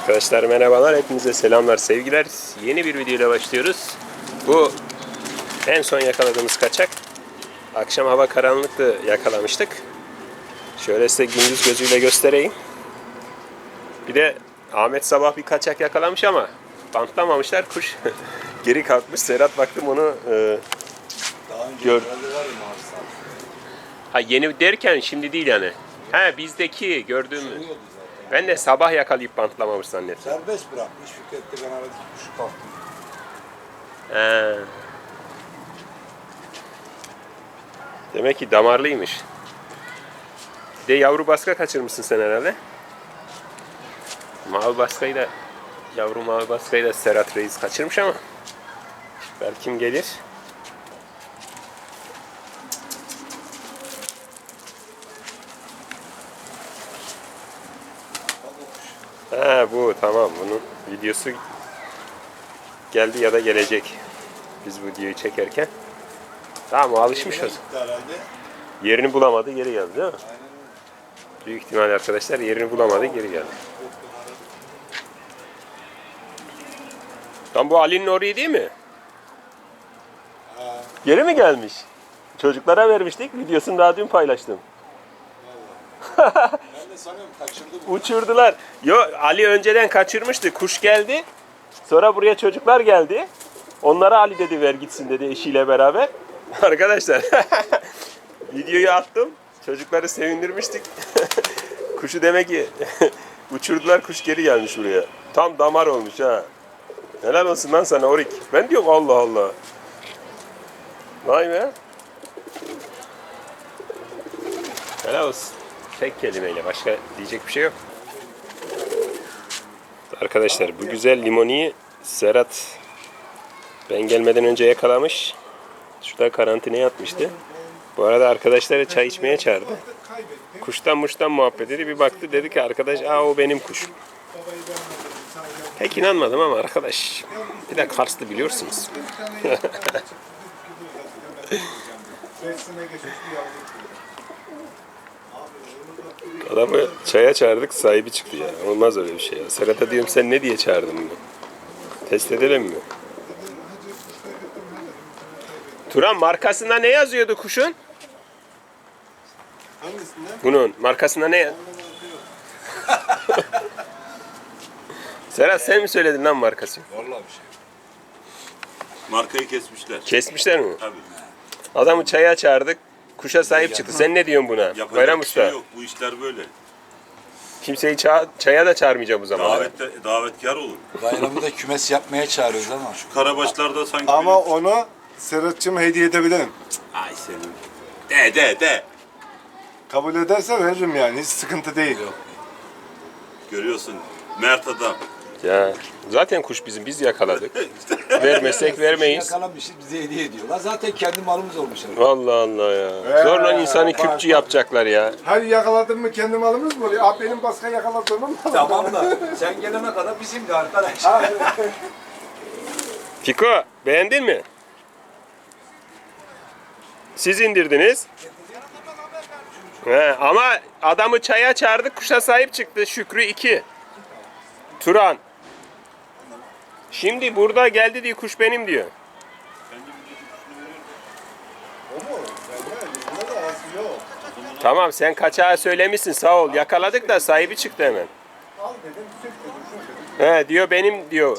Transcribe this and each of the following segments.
Arkadaşlar merhabalar, hepinize selamlar, sevgiler. Yeni bir videoyla başlıyoruz. Bu en son yakaladığımız kaçak. Akşam hava karanlıktı yakalamıştık. Şöyle size gündüz gözüyle göstereyim. Bir de Ahmet sabah bir kaçak yakalamış ama bantlamamışlar. Kuş geri kalkmış. Serhat baktım onu e, Daha önce Gör- ha yeni derken şimdi değil yani. Ha bizdeki gördüğümüz. Ben de sabah yakalayıp bantlamamış zannettim. Serbest bırakmış. Fikret de ben aradım. Kuşu kalktı. He. Demek ki damarlıymış. Bir de yavru baska kaçırmışsın sen herhalde. Mavi baskayı da yavru mavi baskayı da Serhat Reis kaçırmış ama belki kim gelir? Ha bu tamam bunun videosu geldi ya da gelecek. Biz bu videoyu çekerken. Tamam alışmış o. Nereye gitti herhalde? Yerini bulamadı geri geldi değil mi? Büyük ihtimalle arkadaşlar yerini bulamadı geri geldi. Tam bu Ali'nin orayı değil mi? Geri mi gelmiş? Çocuklara vermiştik. Videosunu daha dün paylaştım. de sanıyorum kaçırdı bu. Uçurdular. Yo Ali önceden kaçırmıştı. Kuş geldi. Sonra buraya çocuklar geldi. Onlara Ali dedi ver gitsin dedi eşiyle beraber. Arkadaşlar videoyu attım. Çocukları sevindirmiştik. Kuşu demek ki uçurdular kuş geri gelmiş buraya. Tam damar olmuş ha. Helal olsun lan sana Orik. Ben diyorum Allah Allah. Vay be. Helal olsun. Tek kelimeyle başka diyecek bir şey yok. Arkadaşlar bu güzel limoniyi Serhat ben gelmeden önce yakalamış. Şurada karantinaya atmıştı. Bu arada arkadaşları çay içmeye çağırdı. Kuştan muştan muhabbet dedi. Bir baktı dedi ki arkadaş aa o benim kuş. Pek inanmadım ama arkadaş bir de Karslı biliyorsunuz. Adamı çaya çağırdık sahibi çıktı ya. Olmaz öyle bir şey ya. Serhat'a diyorum sen ne diye çağırdın bunu? Test edelim mi? Turan markasında ne yazıyordu kuşun? Hangisinde? Bunun markasında ne Serhat sen mi söyledin lan markası? Vallahi bir şey. Markayı kesmişler. Kesmişler mi? Tabii. Adamı çaya çağırdık. Kuşa sahip çıktı. Sen ne diyorsun buna? Yapacak Bayram bir Usta. şey yok. Bu işler böyle. Kimseyi ça- çaya da çağırmayacağım o zaman. Davette, davetkar olun. Bayramı da kümes yapmaya çağırıyoruz ama. Karabaşlarda sanki Ama böyle- onu Serhat'cığım hediye edebilirim. Ay senin. De de de. Kabul ederse veririm yani hiç sıkıntı değil. Yok. Görüyorsun. Mert adam. Ya zaten kuş bizim biz yakaladık. Vermesek vermeyiz. Yakalamışız bize hediye ediyorlar. Zaten kendi malımız olmuş. herhalde. Allah Allah ya. Ee, Zorla insanı bak, küpçü bak. yapacaklar ya. Her yakaladın mı kendi malımız mı oluyor? Abi benim başka yakaladığım mı? Tamam da sen gelene kadar bizimdi arkadaş. Fiko beğendin mi? Siz indirdiniz. He, ama adamı çaya çağırdık kuşa sahip çıktı. Şükrü 2. Turan. Şimdi burada geldi diyor kuş benim diyor. Tamam sen kaçağı söylemişsin sağ ol. Yakaladık da sahibi çıktı hemen. Al. He diyor benim diyor.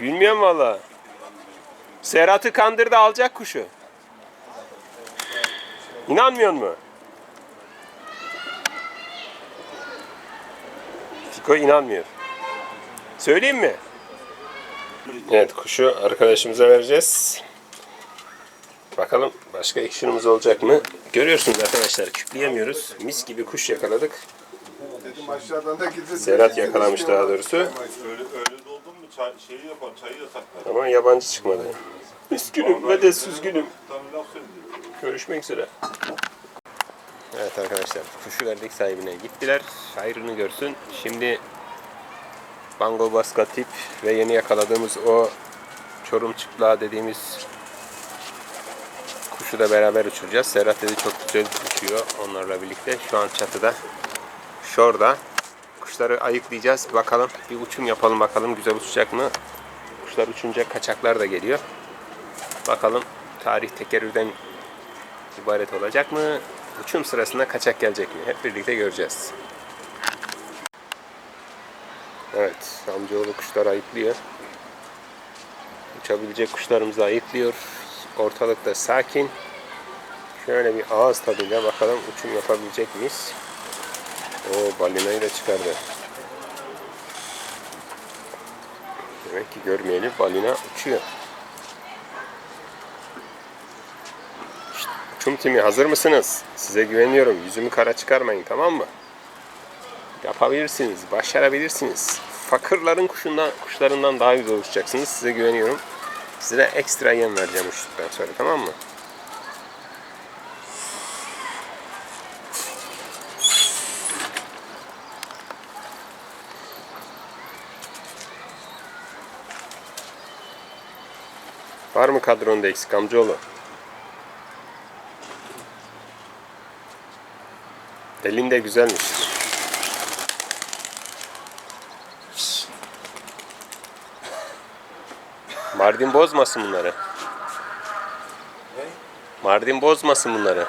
Bilmiyorum valla. Serhat'ı kandırdı alacak kuşu. İnanmıyor mu? Fiko inanmıyor. Söyleyeyim mi? Evet kuşu arkadaşımıza vereceğiz. Bakalım başka action'ımız olacak mı? Görüyorsunuz arkadaşlar küpleyemiyoruz. Mis gibi kuş yakaladık. Dedim aşağıdan da gideceğiz. Serhat yakalamış daha doğrusu. Öyle, öyle doldun mu çay, şeyi yapar, çayı yasaklar. Ama yabancı çıkmadı. Üzgünüm ve de süzgünüm. Görüşmek üzere. Evet arkadaşlar kuşu verdik sahibine gittiler. Hayrını görsün. Şimdi Bango Baska tip ve yeni yakaladığımız o Çorum çıplağı dediğimiz kuşu da beraber uçuracağız. Serhat dedi çok güzel uçuyor onlarla birlikte. Şu an çatıda. Şorada. kuşları ayıklayacağız. Bakalım bir uçum yapalım bakalım güzel uçacak mı? Kuşlar uçunca kaçaklar da geliyor. Bakalım tarih tekerrürden ibaret olacak mı? Uçum sırasında kaçak gelecek mi? Hep birlikte göreceğiz. Evet, amcaoğlu kuşlar ayıklıyor. Uçabilecek kuşlarımızı ayıklıyor. Ortalıkta sakin. Şöyle bir ağız tadıyla bakalım uçum yapabilecek miyiz? O balinayı da çıkardı. Demek ki görmeyeli balina uçuyor. Uçum timi hazır mısınız? Size güveniyorum. Yüzümü kara çıkarmayın tamam mı? Yapabilirsiniz, başarabilirsiniz. Fakırların kuşundan, kuşlarından daha güzel uçacaksınız. Size güveniyorum. Size ekstra yem vereceğim uçtuktan sonra tamam mı? Var mı kadronda eksik amcaoğlu? Elin de güzelmiş. Mardin bozmasın bunları. Mardin bozmasın bunları.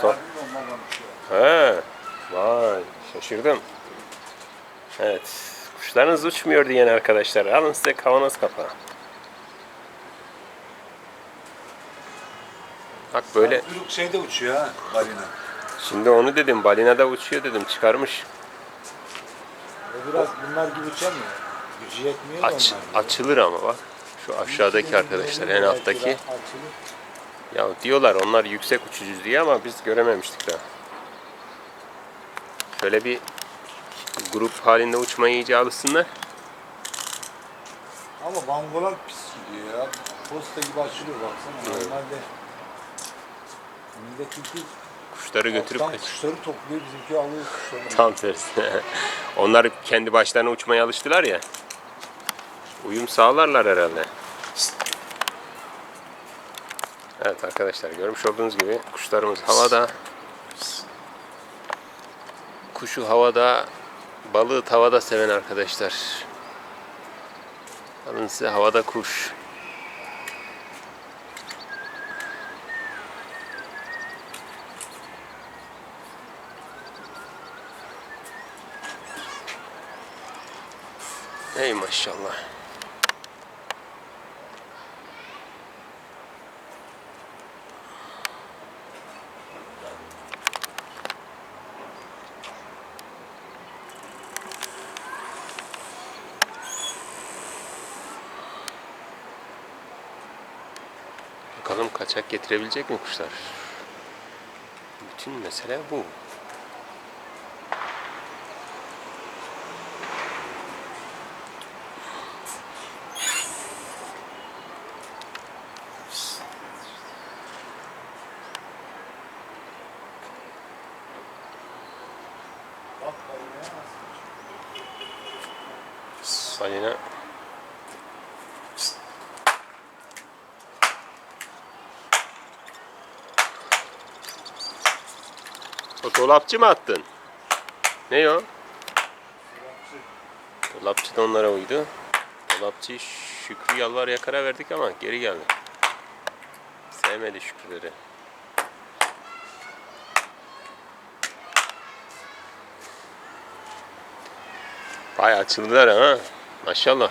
So He. Vay şaşırdım. Evet. Kuşlarınız uçmuyor diyen arkadaşlar. Alın size kavanoz kapağı. Bak böyle. Kuyruk şeyde uçuyor ha balina. Şimdi onu dedim. Balina da uçuyor dedim. Çıkarmış. O biraz bunlar gibi uçamıyor. Gücü yetmiyor Aç, onlar açılır ama bak. Şu aşağıdaki arkadaşlar en alttaki. Ya diyorlar onlar yüksek uçucu diye ama biz görememiştik daha. Şöyle bir grup halinde uçmaya iyice alışsınlar. Ama bangolar pis gidiyor ya. Posta gibi açılıyor baksana. Normalde millet çünkü Kuşları götürüp kaç. kuşları topluyor bizimki alıyor kuşları. Tam tersi. onlar kendi başlarına uçmaya alıştılar ya. Uyum sağlarlar herhalde. Evet arkadaşlar görmüş olduğunuz gibi kuşlarımız havada. Kuşu havada, balığı tavada seven arkadaşlar. Alın size havada kuş. Ey maşallah. Bakalım kaçak getirebilecek mi kuşlar? Bütün mesele bu. Balina dolapçı mı attın? Ne o? Dolapçı da onlara uydu. Dolapçı Şükrü yalvar yakara verdik ama geri geldi. Sevmedi Şükrüleri. Bayağı açıldılar ha. Maşallah.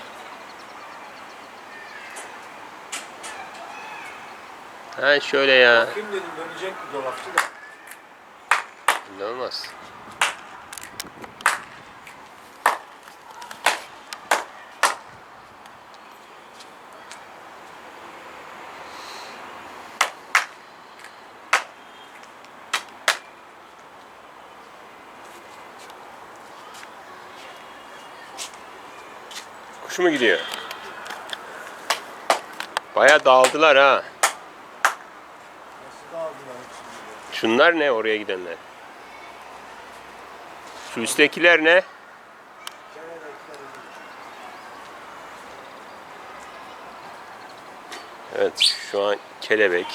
Ha şöyle ya. Kim dedim dönecek dolapçı da. Ne olmaz. Kuş mu gidiyor? Baya dağıldılar ha. Şunlar ne oraya gidenler? Şu ne? Evet şu an kelebek,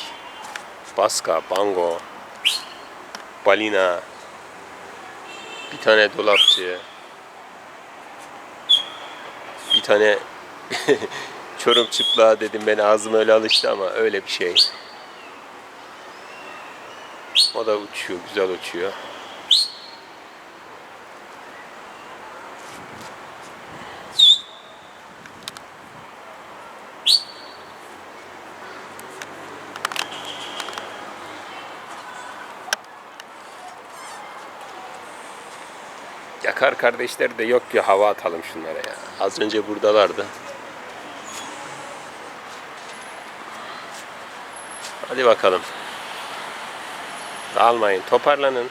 baska, bango, balina. Bir tane dolapçı. Bir tane çorum çıplağı dedim ben ağzım öyle alıştı ama öyle bir şey. O da uçuyor, güzel uçuyor. Yakar kardeşler de yok ki hava atalım şunlara ya. Az önce buradalardı. Hadi bakalım. Dağılmayın, toparlanın.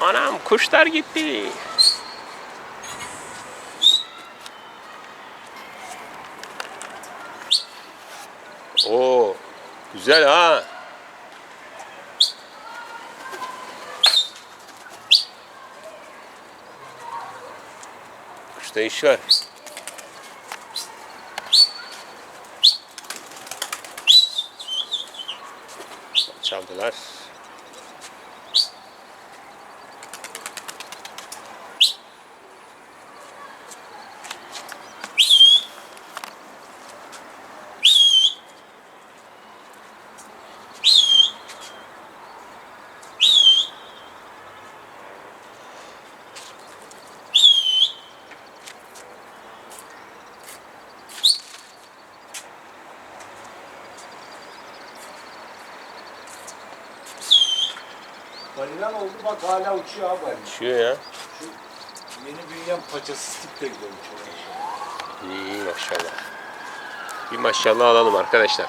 Anam kuşlar gitti. Oo, güzel ha. Kuşta iş var. Çaldılar. Balinan oldu bak hala uçuyor abi. Uçuyor ya. Şu yeni büyüyen paçası stik de uçuyor. İyi maşallah. Bir maşallah alalım arkadaşlar.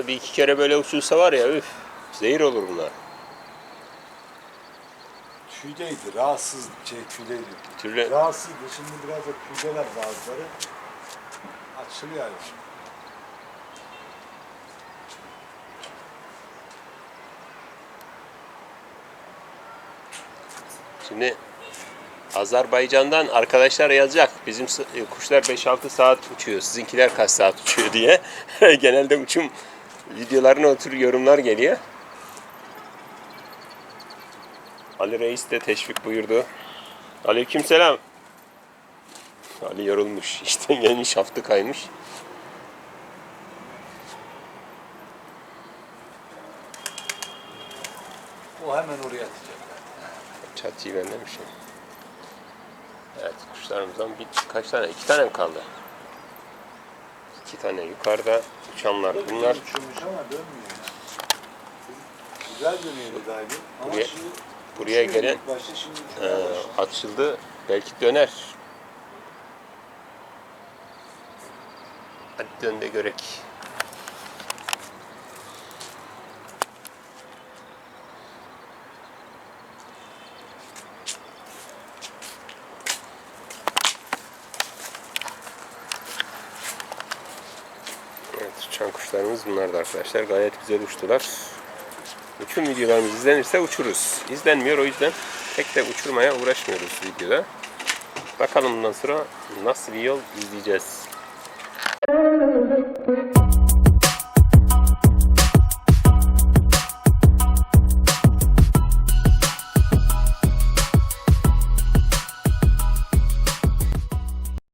Haftada bir iki kere böyle uçulsa var ya üf. Zehir olur bunlar. Tüydeydi, rahatsız şey tüydeydi. Türlü Rahatsızdı, şimdi biraz da tüydeler bazıları. Açılıyor yani. Şimdi Azerbaycan'dan arkadaşlar yazacak. Bizim e, kuşlar 5-6 saat uçuyor. Sizinkiler kaç saat uçuyor diye. Genelde uçum videolarına otur yorumlar geliyor. Ali Reis de teşvik buyurdu. Aleykümselam. Ali yorulmuş. İşten gelmiş haftı kaymış. O hemen oraya atacak. Çatıyı ben demişim. Evet kuşlarımızdan bir kaç tane? İki tane mi kaldı? İki tane yukarıda uçanlar bunlar. Uçurmuş ama dönmüyor. Güzel dönüyordu. Ama Buraya- şimdi buraya uçuyor gelen- ilk başta, şimdi uçmaya başladı. açıldı. Belki döner. Hadi dön de görek. Evet, uçan kuşlarımız bunlardı arkadaşlar. Gayet güzel uçtular. Bütün videolarımız izlenirse uçuruz. İzlenmiyor o yüzden pek de uçurmaya uğraşmıyoruz videoda. Bakalım bundan sonra nasıl bir yol izleyeceğiz.